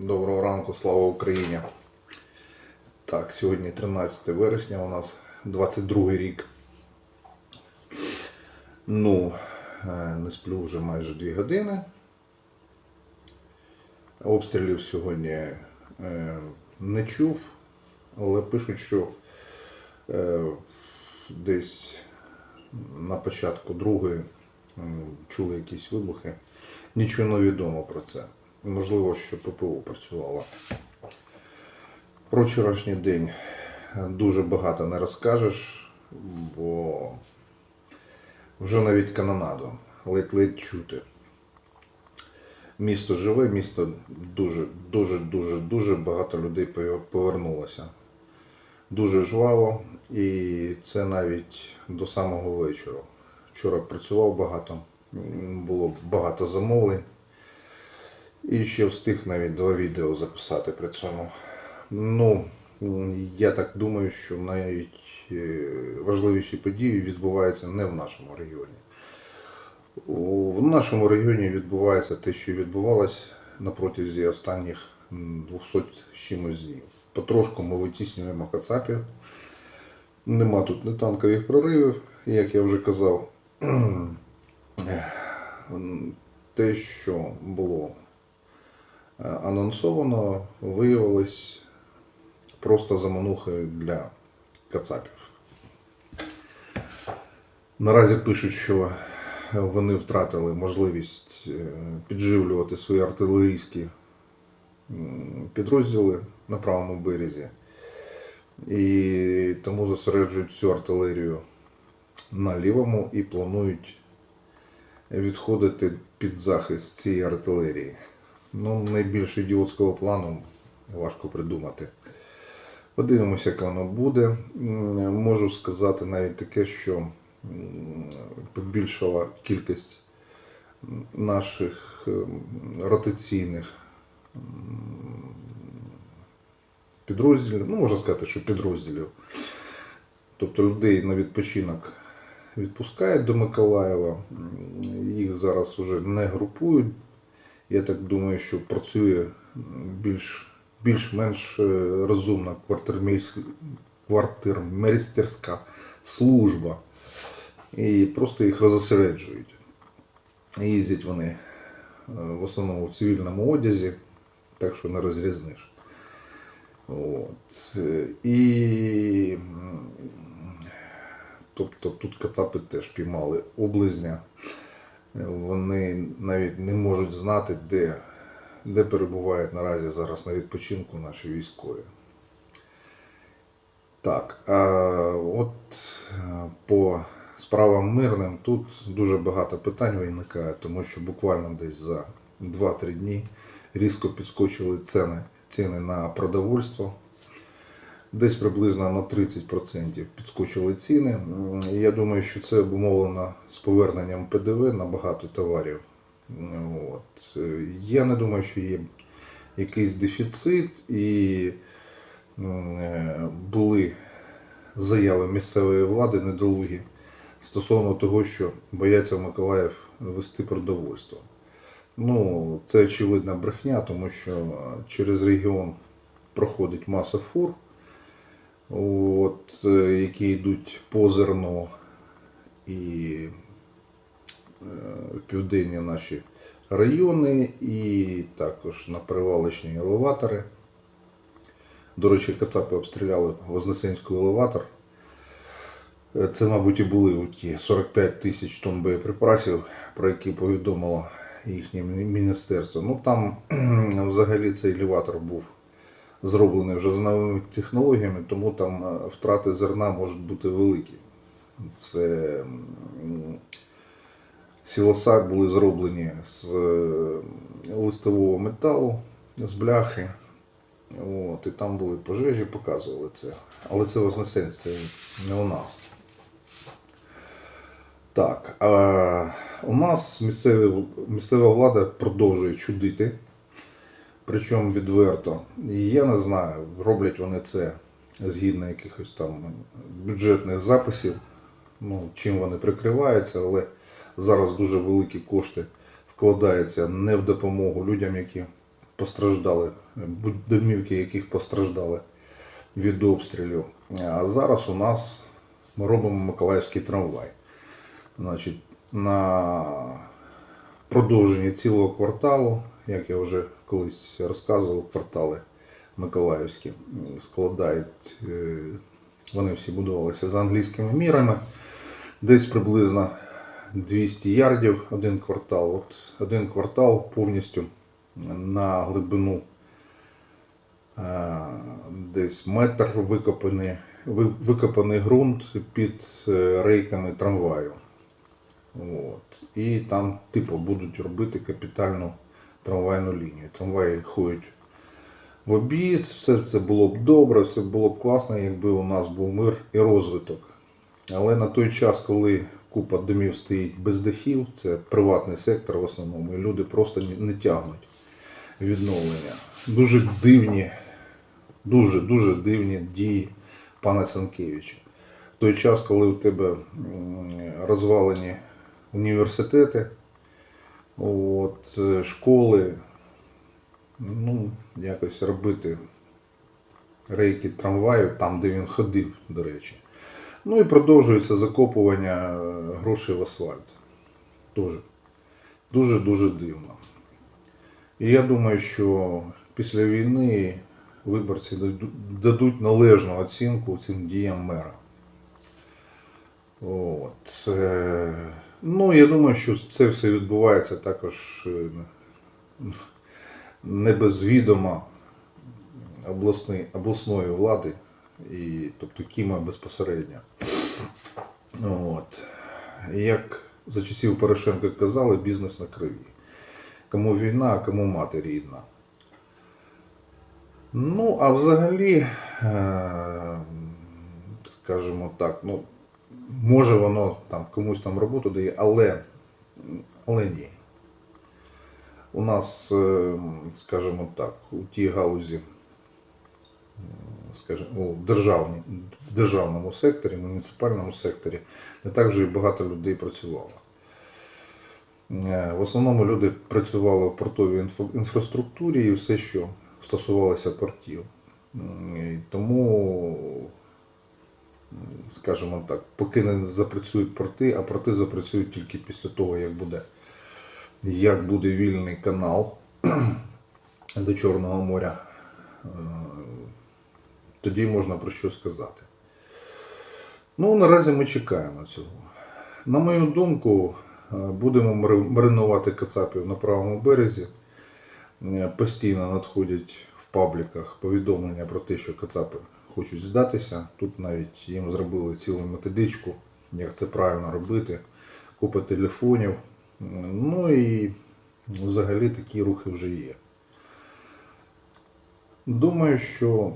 Доброго ранку, слава Україні. Так, сьогодні 13 вересня, у нас 22 рік. Ну, е, не сплю вже майже 2 години. Обстрілів сьогодні е, не чув, але пишуть, що е, десь на початку другої чули якісь вибухи. Нічого не відомо про це. Можливо, що ППО працювало. Про вчорашній день дуже багато не розкажеш, бо вже навіть канонаду ледь-ледь чути. Місто живе, місто дуже, дуже, дуже, дуже багато людей повернулося. Дуже жваво, і це навіть до самого вечора. Вчора працював багато, було багато замовлень. І ще встиг навіть два відео записати при цьому. Ну, я так думаю, що навіть е, важливіші події відбуваються не в нашому регіоні. В нашому регіоні відбувається те, що відбувалось на протязі останніх 200 з чимось днів. Потрошку ми витіснюємо Кацапів. Нема тут ні танкових проривів, як я вже казав. Те, що було е, анонсовано, виявилось просто заманухою для кацапів. Наразі пишуть, що вони втратили можливість е, підживлювати свої артилерійські підрозділи на правому березі. І тому зосереджують всю артилерію на лівому і планують відходити під захист цієї артилерії. Ну, найбільш ідіотського плану важко придумати. Подивимося, як воно буде. Можу сказати навіть таке, що побільшала кількість наших ем, ротаційних підрозділів. Ну, можна сказати, що підрозділів. Тобто людей на відпочинок відпускають до Миколаєва. Їх зараз вже не групують. Я так думаю, що працює більш, більш-менш е, розумна квартирмейстерська служба. І просто їх розосереджують. Їздять вони е, в основному в цивільному одязі, так що не розрізниш. От. І тобто тут кацапи теж піймали облизня. Вони навіть не можуть знати, де, де перебувають наразі зараз на відпочинку наші військові. Так, а от е, по справам мирним тут дуже багато питань виникає, тому що буквально десь за 2-3 дні різко підскочили ціни, ціни на продовольство. Десь приблизно на 30% підскочили ціни. Я думаю, що це обумовлено з поверненням ПДВ на багато товарів. От. Е, Я не думаю, що є якийсь дефіцит і е, були заяви місцевої влади недолугі стосовно того, що бояться в Миколаїв вести продовольство. Ну, це очевидна брехня, тому що е, через регіон проходить маса фур, от, е, які йдуть по зерно і е, південні наші райони, і також на перевалочні елеватори. До речі, Кацапи обстріляли Вознесенський елеватор. Е, Це, мабуть, і були ті 45 тисяч тонн боєприпасів, про які повідомило їхнє міністерство. Ну там взагалі цей елеватор був зроблений вже з новими технологіями, тому там е, втрати зерна можуть бути великі. Це сілоса були зроблені з е, листового металу, з бляхи. От, і там були пожежі, показували це. Але це Вознесенськ, це не у нас. Так, а у нас місцева влада продовжує чудити, причому відверто. І я не знаю, роблять вони це згідно якихось там бюджетних записів, ну, чим вони прикриваються, але зараз дуже великі кошти вкладаються не в допомогу людям, які постраждали, домівки яких постраждали від обстрілів. А зараз у нас ми робимо Миколаївський трамвай. Значить, на продовженні цілого кварталу, як я вже колись розказував, квартали Миколаївські складають, е, вони всі будувалися за англійськими мірами, десь приблизно 200 ярдів один квартал. От один квартал повністю на глибину е, десь метр викопаний, викопаний ґрунт під е, рейками трамваю. От. І там, типу, будуть робити капітальну трамвайну лінію. Трамваї ходять в об'їзд, все це було б добре, все було б класно, якби у нас був мир і розвиток. Але на той час, коли купа домів стоїть без дахів, це приватний сектор в основному, і люди просто не, тягнуть відновлення. Дуже дивні, дуже дуже дивні дії пана Санкевича. В той час, коли у тебе розвалені університети, от, е, школи, ну, якось робити рейки трамваю там, де він ходив, до речі. Ну і продовжується закопування е, грошей в асфальт. Дуже. Дуже-дуже дивно. І я думаю, що після війни виборці дадуть належну оцінку цим діям мера. От. Ну, я думаю, що це все відбувається також е, не без відома обласної, обласної влади, і, тобто Кіма безпосередньо. От. Як за часів Порошенка казали, бізнес на крові. Кому війна, а кому мати рідна. Ну, а взагалі, е, скажімо так, ну, може воно там комусь там роботу дає, але, але ні. У нас, е, скажімо так, у тій галузі, е, скажімо, у державній, в державному секторі, муніципальному секторі, не так вже і багато людей працювало. Е, В основному люди працювали в портовій інфраструктурі і все, що стосувалося портів. Тому, скажімо так, поки не запрацюють порти, а порти запрацюють тільки після того, як буде, як буде вільний канал до Чорного моря, е, тоді можна про що сказати. Ну, наразі ми чекаємо цього. На мою думку, е, будемо маринувати кацапів на правому березі. Е, Постійно надходять в пабліках повідомлення про те, що кацапи хочуть здатися. Тут навіть їм зробили цілу методичку, як це правильно робити, купа телефонів. Ну і взагалі такі рухи вже є. Думаю, що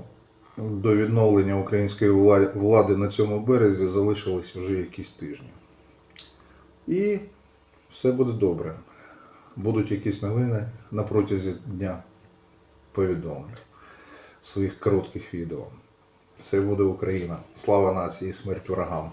до відновлення української влади на цьому березі залишились вже якісь тижні. І все буде добре. Будуть якісь новини на протязі дня повідомлю своїх коротких відео. Все буде Україна. Слава нації, смерть ворогам.